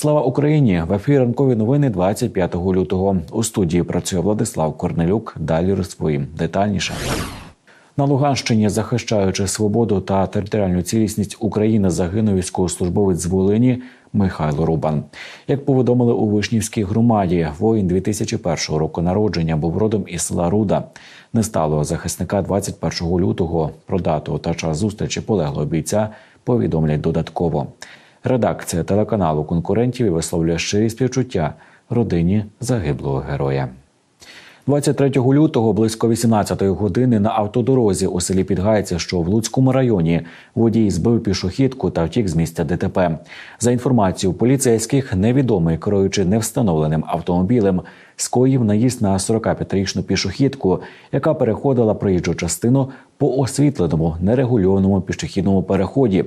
Слава Україні! В ефірі ранкові новини 25 лютого. У студії працює Владислав Корнелюк. Далі розповім детальніше. На Луганщині, захищаючи свободу та територіальну цілісність України, загинув військовослужбовець з Волині Михайло Рубан. Як повідомили у Вишнівській громаді, воїн 2001 року народження був родом із села Руда. Не стало захисника 21 лютого. Про дату та час зустрічі полеглого бійця повідомлять додатково. Редакція телеканалу конкурентів висловлює щирі співчуття родині загиблого героя. 23 лютого близько 18 години на автодорозі у селі Підгайці, що в Луцькому районі, водій збив пішохідку та втік з місця ДТП. За інформацією поліцейських, невідомий керуючи невстановленим автомобілем, скоїв наїзд на 45-річну пішохідку, яка переходила проїжджу частину по освітленому нерегульованому пішохідному переході.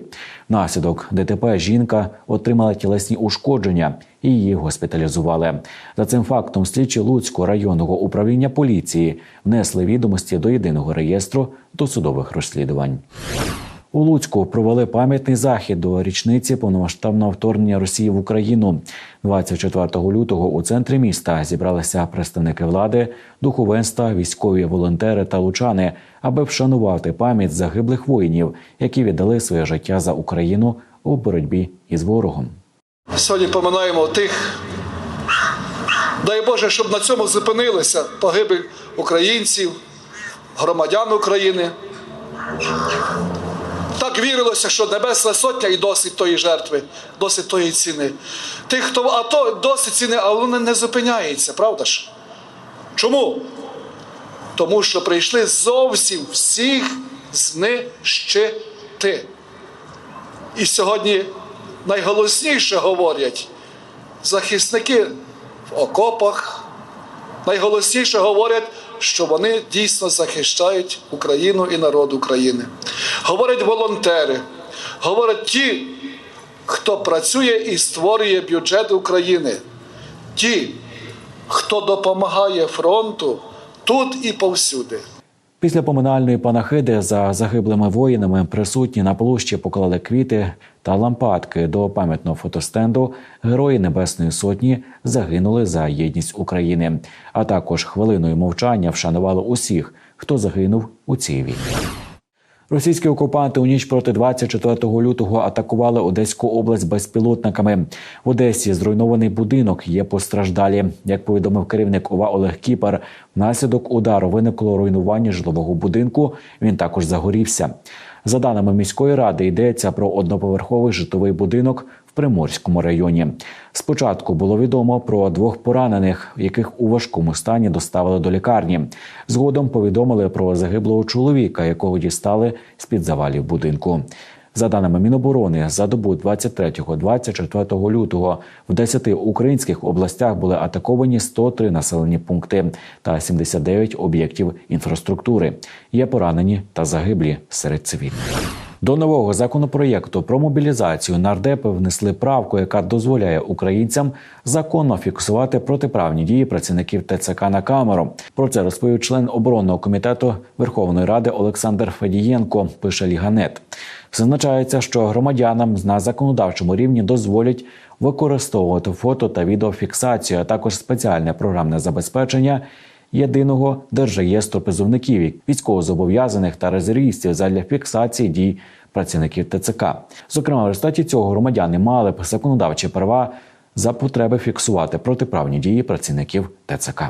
Внаслідок ДТП жінка отримала тілесні ушкодження і її госпіталізували. За цим фактом слідчі Луцького районного управління поліції внесли відомості до єдиного реєстру досудових розслідувань. У Луцьку провели пам'ятний захід до річниці повномасштабного вторгнення Росії в Україну. 24 лютого у центрі міста зібралися представники влади, духовенства, військові волонтери та лучани, аби вшанувати пам'ять загиблих воїнів, які віддали своє життя за Україну у боротьбі із ворогом. Сьогодні поминаємо тих. Дай Боже, щоб на цьому зупинилися погибель українців, громадян України. Так вірилося, що Небесна Сотня і досить тої жертви, досить тої ціни. Тих, хто а то досить ціни, але воно не зупиняється, правда ж? Чому? Тому що прийшли зовсім всіх знищити. І сьогодні найголосніше говорять захисники в окопах, найголосніше говорять, що вони дійсно захищають Україну і народ України. Говорять волонтери, говорять ті, хто працює і створює бюджет України, ті, хто допомагає фронту тут і повсюди. Після поминальної панахиди за загиблими воїнами присутні на площі поклали квіти та лампадки до пам'ятного фотостенду Герої Небесної Сотні загинули за єдність України. А також хвилиною мовчання вшанували усіх, хто загинув у цій війні. Російські окупанти у ніч проти 24 лютого атакували Одеську область безпілотниками. В Одесі зруйнований будинок. Є постраждалі. Як повідомив керівник ОВА Олег Кіпер, внаслідок удару виникло руйнування житлового будинку. Він також загорівся. За даними міської ради, йдеться про одноповерховий житловий будинок Приморському районі. Спочатку було відомо про двох поранених, яких у важкому стані доставили до лікарні. Згодом повідомили про загиблого чоловіка, якого дістали з під завалів будинку. За даними Міноборони, за добу 23-24 лютого в 10 українських областях були атаковані 103 населені пункти та 79 об'єктів інфраструктури. Є поранені та загиблі серед цивільних. До нового законопроєкту про мобілізацію нардепи внесли правку, яка дозволяє українцям законно фіксувати протиправні дії працівників ТЦК на камеру. Про це розповів член оборонного комітету Верховної Ради Олександр Федієнко. Пише Ліганет. Зазначається, що громадянам на законодавчому рівні дозволять використовувати фото та відеофіксацію, а також спеціальне програмне забезпечення єдиного держреєстру призовників, військовозобов'язаних та резервістів задля фіксації дій працівників ТЦК. Зокрема, в результаті цього громадяни мали б законодавчі права. За потреби фіксувати протиправні дії працівників ТЦК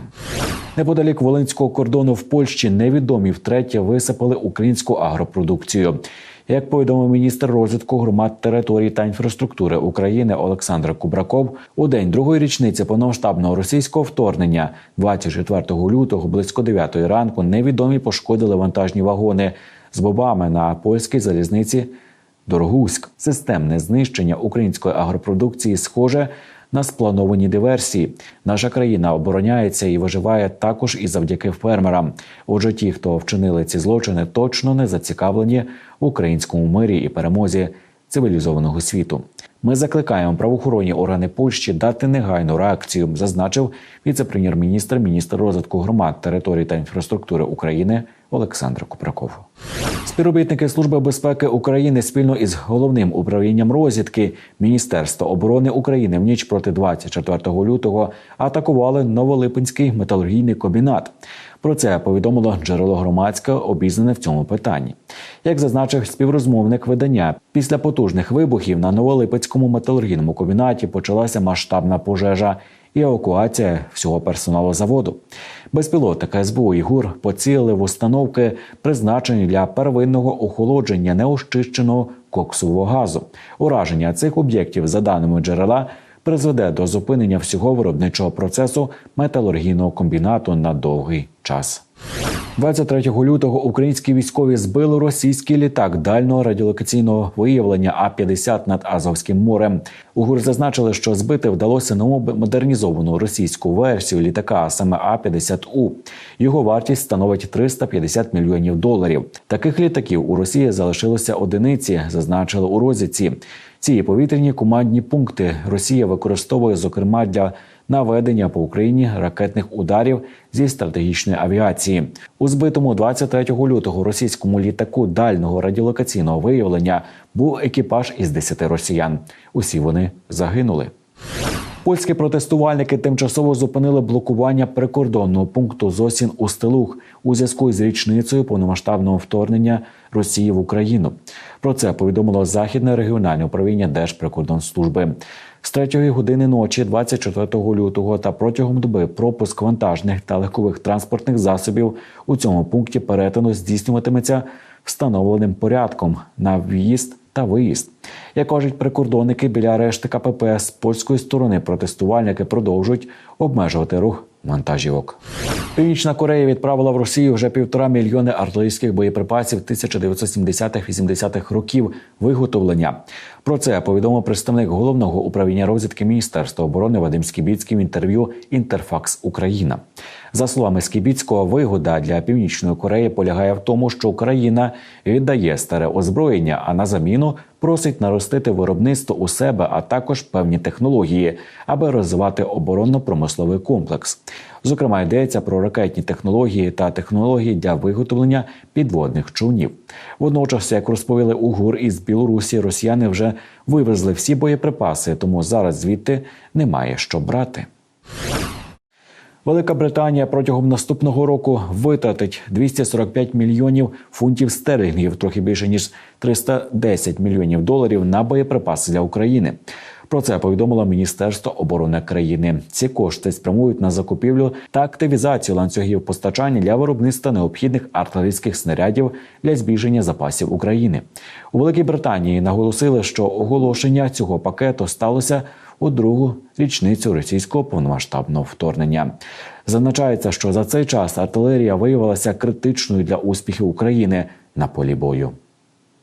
неподалік волинського кордону в Польщі невідомі втретє висипали українську агропродукцію. Як повідомив міністр розвитку громад територій та інфраструктури України Олександр Кубраков, у день другої річниці повномасштабного російського вторгнення, 24 лютого, близько 9 ранку, невідомі пошкодили вантажні вагони з бобами на польській залізниці. Дорогуськ системне знищення української агропродукції схоже на сплановані диверсії. Наша країна обороняється і виживає також і завдяки фермерам. Отже, ті, хто вчинили ці злочини, точно не зацікавлені в українському мирі і перемозі цивілізованого світу. Ми закликаємо правоохоронні органи Польщі дати негайну реакцію, зазначив віце-прем'єр-міністр, міністр розвитку громад, територій та інфраструктури України Олександр Купраков. Співробітники Служби безпеки України спільно із головним управлінням розвідки Міністерства оборони України в ніч проти 24 лютого атакували Новолипинський металургійний комбінат. Про це повідомило джерело громадське, обізнане в цьому питанні. Як зазначив співрозмовник видання, після потужних вибухів на Новолипецькому металургійному комбінаті почалася масштабна пожежа і евакуація всього персоналу заводу. Безпілотники СБУ і ГУР поцілили в установки, призначені для первинного охолодження неощищеного коксового газу. Ураження цих об'єктів, за даними джерела, призведе до зупинення всього виробничого процесу металургійного комбінату на довгий час. 23 лютого українські військові збили російський літак дальнього радіолокаційного виявлення А-50 над Азовським морем. У зазначили, що збити вдалося нову модернізовану російську версію літака, а саме А-50У. Його вартість становить 350 мільйонів доларів. Таких літаків у Росії залишилося одиниці, зазначили у розвідці. Ці повітряні командні пункти Росія використовує зокрема для наведення по Україні ракетних ударів зі стратегічної авіації. У збитому 23 лютого російському літаку дальнього радіолокаційного виявлення був екіпаж із 10 росіян. Усі вони загинули. Польські протестувальники тимчасово зупинили блокування прикордонного пункту Зосін у Стелух у зв'язку з річницею повномасштабного вторгнення Росії в Україну. Про це повідомило західне регіональне управління Держприкордонслужби. З 3 години ночі, 24 лютого, та протягом доби пропуск вантажних та легкових транспортних засобів у цьому пункті перетину здійснюватиметься встановленим порядком на в'їзд та виїзд. Як кажуть прикордонники біля решти КПП з польської сторони протестувальники продовжують обмежувати рух вантажівок. Північна Корея відправила в Росію вже півтора мільйони артилерійських боєприпасів 1970-80-х років виготовлення. Про це повідомив представник головного управління розвідки Міністерства оборони Вадим Скібіцький в інтерв'ю Інтерфакс Україна. За словами Скібіцького, вигода для північної Кореї полягає в тому, що Україна віддає старе озброєння, а на заміну просить наростити виробництво у себе, а також певні технології, аби розвивати оборонно-промисловий комплекс. Зокрема, йдеться про ракетні технології та технології для виготовлення підводних човнів. Водночас, як розповіли у ГУР із Білорусі, росіяни вже вивезли всі боєприпаси, тому зараз звідти немає що брати. Велика Британія протягом наступного року витратить 245 мільйонів фунтів стерлінгів, трохи більше ніж 310 мільйонів доларів на боєприпаси для України. Про це повідомило Міністерство оборони країни. Ці кошти спрямують на закупівлю та активізацію ланцюгів постачання для виробництва необхідних артилерійських снарядів для збільшення запасів України. У Великій Британії наголосили, що оголошення цього пакету сталося у другу річницю російського повномасштабного вторгнення. Зазначається, що за цей час артилерія виявилася критичною для успіхів України на полі бою.